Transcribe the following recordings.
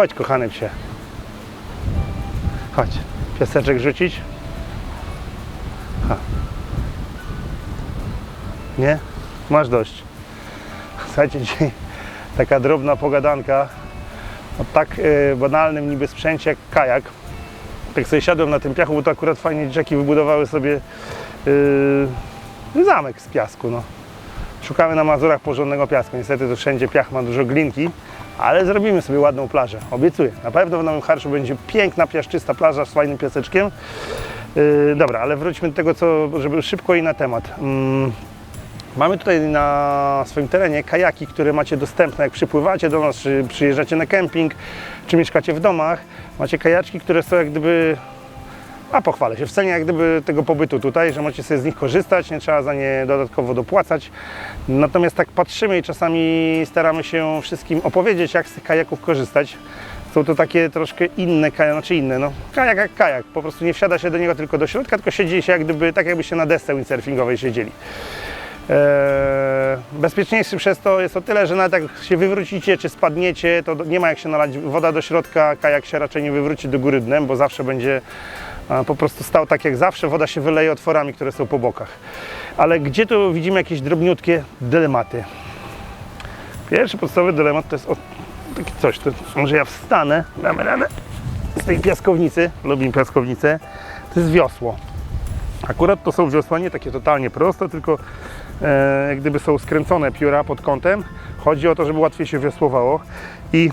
chodź kochany psie. Chodź. Piaseczek rzucić. Ha. Nie? Masz dość. Słuchajcie, dzisiaj taka drobna pogadanka o tak e, banalnym niby sprzęcie jak kajak. Tak sobie siadłem na tym piachu, bo to akurat fajnie dzieciaki wybudowały sobie yy, zamek z piasku. No. Szukamy na Mazurach porządnego piasku. Niestety to wszędzie piach ma dużo glinki, ale zrobimy sobie ładną plażę. Obiecuję. Na pewno w Nowym Harszu będzie piękna, piaszczysta plaża z fajnym piaseczkiem. Yy, dobra, ale wróćmy do tego, co, żeby szybko i na temat. Mm, Mamy tutaj na swoim terenie kajaki, które macie dostępne, jak przypływacie do nas, czy przyjeżdżacie na kemping, czy mieszkacie w domach. Macie kajaczki, które są jak gdyby, a pochwalę się, w cenie jak gdyby tego pobytu tutaj, że możecie sobie z nich korzystać, nie trzeba za nie dodatkowo dopłacać. Natomiast tak patrzymy i czasami staramy się wszystkim opowiedzieć, jak z tych kajaków korzystać. Są to takie troszkę inne kajaki, znaczy inne, no kajak jak kajak, po prostu nie wsiada się do niego tylko do środka, tylko siedzi się jak gdyby, tak jakby się na desce windsurfingowej siedzieli. Eee, bezpieczniejszy przez to jest o tyle, że nawet jak się wywrócicie czy spadniecie, to nie ma jak się nalać woda do środka, kajak się raczej nie wywróci do góry dnem, bo zawsze będzie po prostu stał tak jak zawsze, woda się wyleje otworami, które są po bokach. Ale gdzie tu widzimy jakieś drobniutkie dylematy? Pierwszy podstawowy dylemat to jest o, coś, to może ja wstanę, damy radę z tej piaskownicy, lubimy piaskownicę, to jest wiosło. Akurat to są wiosła nie takie totalnie proste, tylko e, jak gdyby są skręcone pióra pod kątem. Chodzi o to, żeby łatwiej się wiosłowało. I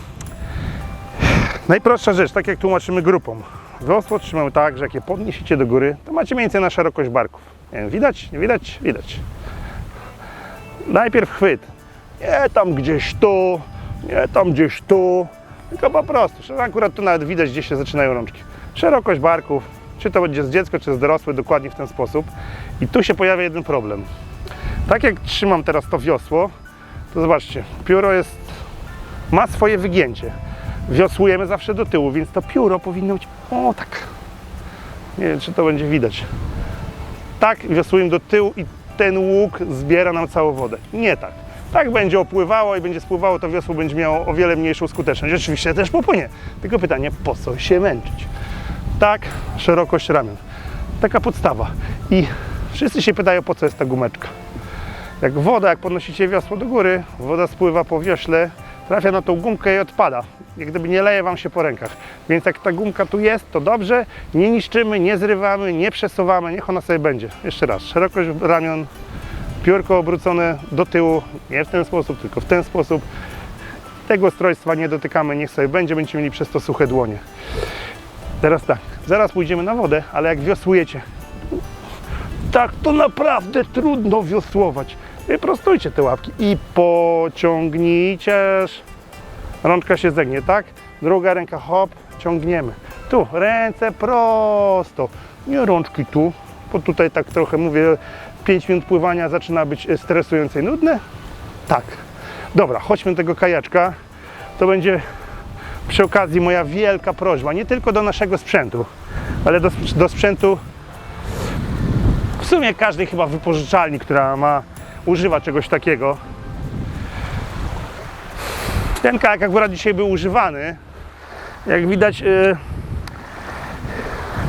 najprostsza rzecz, tak jak tłumaczymy grupom. Wiosło trzymamy tak, że jak je podniesiecie do góry, to macie mniej więcej na szerokość barków. Nie wiem, widać? Nie widać? Widać. Najpierw chwyt. Nie tam gdzieś tu, nie tam gdzieś tu, tylko po prostu. Akurat tu nawet widać, gdzie się zaczynają rączki. Szerokość barków, czy to będzie z dziecko, czy z dorosły, dokładnie w ten sposób. I tu się pojawia jeden problem. Tak jak trzymam teraz to wiosło, to zobaczcie, pióro jest, ma swoje wygięcie. Wiosłujemy zawsze do tyłu, więc to pióro powinno być, o tak, nie wiem, czy to będzie widać. Tak wiosłujemy do tyłu i ten łuk zbiera nam całą wodę. Nie tak. Tak będzie opływało i będzie spływało, to wiosło będzie miało o wiele mniejszą skuteczność. Oczywiście też popłynie. Tylko pytanie, po co się męczyć? Tak, szerokość ramion. Taka podstawa. I wszyscy się pytają, po co jest ta gumeczka. Jak woda, jak podnosicie wiosło do góry, woda spływa po wiośle, trafia na tą gumkę i odpada. Jak gdyby nie leje Wam się po rękach. Więc jak ta gumka tu jest, to dobrze. Nie niszczymy, nie zrywamy, nie przesuwamy, niech ona sobie będzie. Jeszcze raz, szerokość ramion, piórko obrócone do tyłu, nie w ten sposób, tylko w ten sposób. Tego ustrojstwa nie dotykamy, niech sobie będzie, będziecie mieli przez to suche dłonie. Teraz tak, zaraz pójdziemy na wodę, ale jak wiosłujecie, tak to naprawdę trudno wiosłować. Wyprostujcie te łapki i pociągnijcie. Rączka się zegnie, tak? Druga ręka, hop, ciągniemy. Tu, ręce prosto. Nie rączki tu, bo tutaj tak trochę mówię, 5 minut pływania zaczyna być stresujące i nudne. Tak. Dobra, chodźmy tego kajaczka. To będzie przy okazji moja wielka prośba, nie tylko do naszego sprzętu, ale do, do sprzętu w sumie każdej chyba wypożyczalni, która ma, używa czegoś takiego. Ten kajak akurat dzisiaj był używany. Jak widać, yy,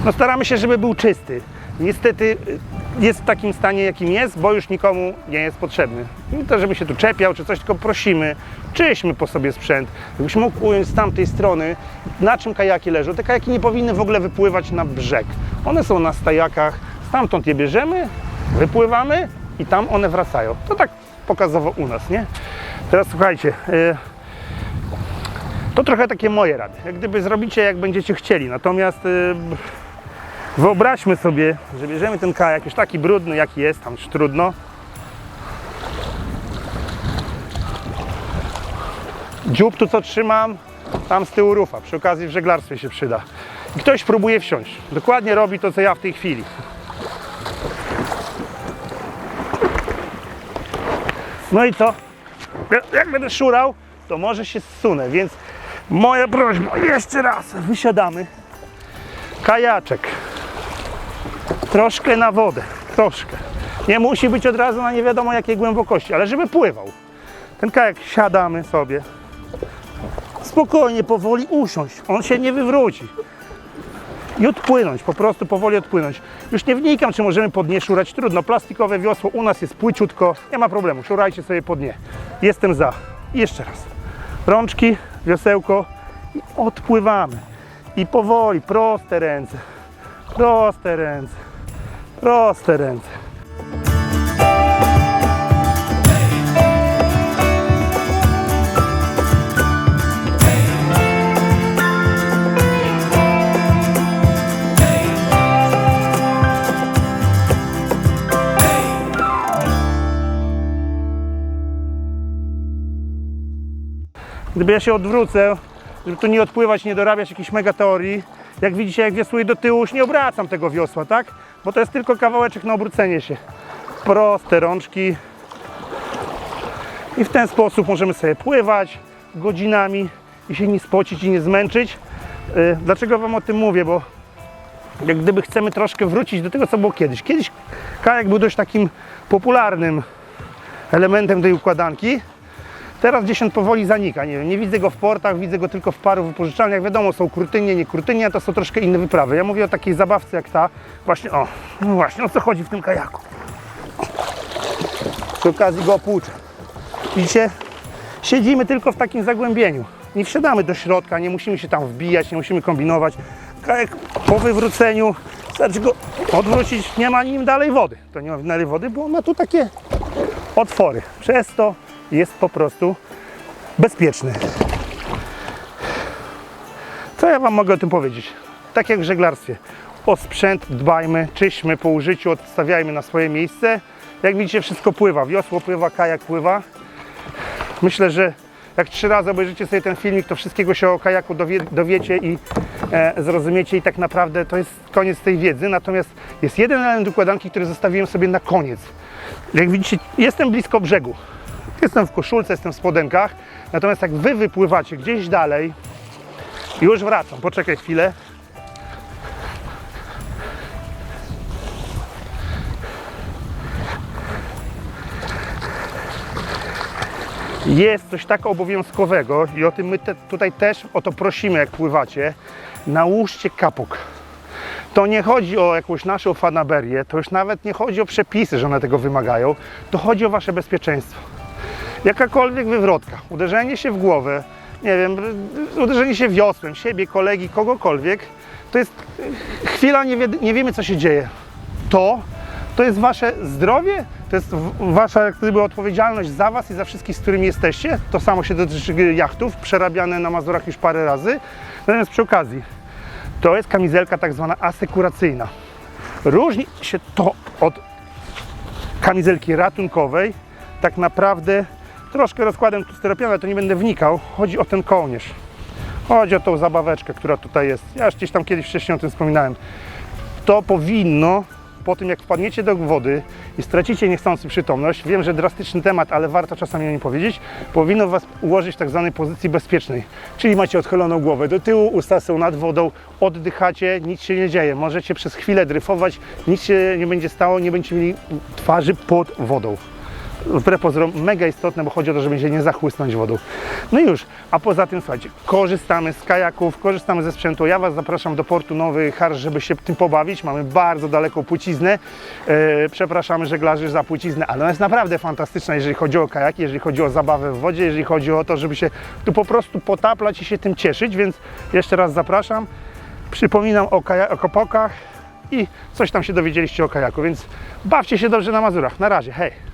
no staramy się, żeby był czysty. Niestety yy, jest w takim stanie, jakim jest, bo już nikomu nie jest potrzebny. Nie to, żeby się tu czepiał czy coś, tylko prosimy, czyśmy po sobie sprzęt. Jakbyś mógł ująć z tamtej strony, na czym kajaki leżą. Te kajaki nie powinny w ogóle wypływać na brzeg. One są na stajakach, stamtąd je bierzemy, wypływamy i tam one wracają. To tak pokazowo u nas, nie? Teraz słuchajcie, yy, to trochę takie moje rady. Jak gdyby zrobicie, jak będziecie chcieli. Natomiast yy, wyobraźmy sobie, że bierzemy ten kajak już taki brudny, jaki jest, tam już trudno. Dziób tu co trzymam, tam z tyłu rufa. Przy okazji w żeglarstwie się przyda. I ktoś próbuje wsiąść. Dokładnie robi to, co ja w tej chwili. No i co? Jak będę szurał, to może się zsunę, więc moja prośba, jeszcze raz, wysiadamy. Kajaczek. Troszkę na wodę, troszkę. Nie musi być od razu na nie wiadomo jakiej głębokości, ale żeby pływał. Ten kajak siadamy sobie. spokojnie, powoli usiąść. On się nie wywróci. I odpłynąć, po prostu powoli odpłynąć. Już nie wnikam, czy możemy pod nie szurać. Trudno, plastikowe wiosło u nas jest płyciutko, nie ma problemu, szurajcie sobie pod nie. Jestem za. I jeszcze raz. Rączki, wiosełko i odpływamy. I powoli, proste ręce, proste ręce, proste ręce. Gdyby ja się odwrócę, żeby tu nie odpływać, nie dorabiać jakichś mega teorii, jak widzicie, jak wiosłuję do tyłu, już nie obracam tego wiosła, tak? Bo to jest tylko kawałeczek na obrócenie się. Proste rączki. I w ten sposób możemy sobie pływać godzinami i się nie spocić i nie zmęczyć. Yy, Dlaczego Wam o tym mówię? Bo jak gdyby chcemy troszkę wrócić do tego, co było kiedyś. Kiedyś kajak był dość takim popularnym elementem tej układanki. Teraz gdzieś on powoli zanika. Nie, nie widzę go w portach, widzę go tylko w paru wypożyczalniach. Wiadomo, są kurtynie, nie kurtynie, to są troszkę inne wyprawy. Ja mówię o takiej zabawce jak ta. Właśnie, o, no właśnie, o co chodzi w tym kajaku. Przy okazji go opłuczę. Widzicie? Siedzimy tylko w takim zagłębieniu. Nie wsiadamy do środka, nie musimy się tam wbijać, nie musimy kombinować. Kajak po wywróceniu, wystarczy go odwrócić, nie ma nim dalej wody. To nie ma dalej wody, bo on ma tu takie otwory. Przez to jest po prostu bezpieczny. Co ja Wam mogę o tym powiedzieć? Tak jak w żeglarstwie. O sprzęt dbajmy, czyśmy po użyciu, odstawiajmy na swoje miejsce. Jak widzicie, wszystko pływa. Wiosło pływa, kajak pływa. Myślę, że jak trzy razy obejrzycie sobie ten filmik, to wszystkiego się o kajaku dowie, dowiecie i e, zrozumiecie i tak naprawdę to jest koniec tej wiedzy. Natomiast jest jeden element układanki, który zostawiłem sobie na koniec. Jak widzicie, jestem blisko brzegu. Jestem w koszulce, jestem w spodenkach. Natomiast jak wy wypływacie gdzieś dalej, już wracam, poczekaj chwilę. Jest coś tak obowiązkowego i o tym my te, tutaj też o to prosimy, jak pływacie. Nałóżcie kapok. To nie chodzi o jakąś naszą fanaberię, to już nawet nie chodzi o przepisy, że one tego wymagają. To chodzi o wasze bezpieczeństwo. Jakakolwiek wywrotka, uderzenie się w głowę, nie wiem, uderzenie się wiosłem, siebie, kolegi, kogokolwiek, to jest chwila, nie, wie, nie wiemy co się dzieje. To, to jest wasze zdrowie, to jest wasza jak gdyby odpowiedzialność za was i za wszystkich, z którymi jesteście. To samo się dotyczy jachtów, przerabiane na Mazurach już parę razy. Natomiast przy okazji, to jest kamizelka tak zwana asekuracyjna. Różni się to od kamizelki ratunkowej. Tak naprawdę troszkę rozkładem tu styropianu, ale to nie będę wnikał. Chodzi o ten kołnierz. Chodzi o tą zabaweczkę, która tutaj jest. Ja już gdzieś tam kiedyś wcześniej o tym wspominałem. To powinno, po tym jak wpadniecie do wody i stracicie niechcący przytomność, wiem, że drastyczny temat, ale warto czasami o nim powiedzieć, powinno Was ułożyć w tak zwanej pozycji bezpiecznej. Czyli macie odchyloną głowę do tyłu, usta są nad wodą, oddychacie, nic się nie dzieje. Możecie przez chwilę dryfować, nic się nie będzie stało, nie będziecie mieli twarzy pod wodą wbrew pozorom mega istotne, bo chodzi o to, żeby się nie zachłysnąć wodą. No i już, a poza tym słuchajcie, korzystamy z kajaków, korzystamy ze sprzętu. Ja Was zapraszam do portu Nowy Harz, żeby się tym pobawić. Mamy bardzo daleką płciznę. E, przepraszamy żeglarzy za płciznę, ale ona jest naprawdę fantastyczna, jeżeli chodzi o kajaki, jeżeli chodzi o zabawę w wodzie, jeżeli chodzi o to, żeby się tu po prostu potaplać i się tym cieszyć, więc jeszcze raz zapraszam. Przypominam o, o kopokach i coś tam się dowiedzieliście o kajaku, więc bawcie się dobrze na Mazurach. Na razie, hej!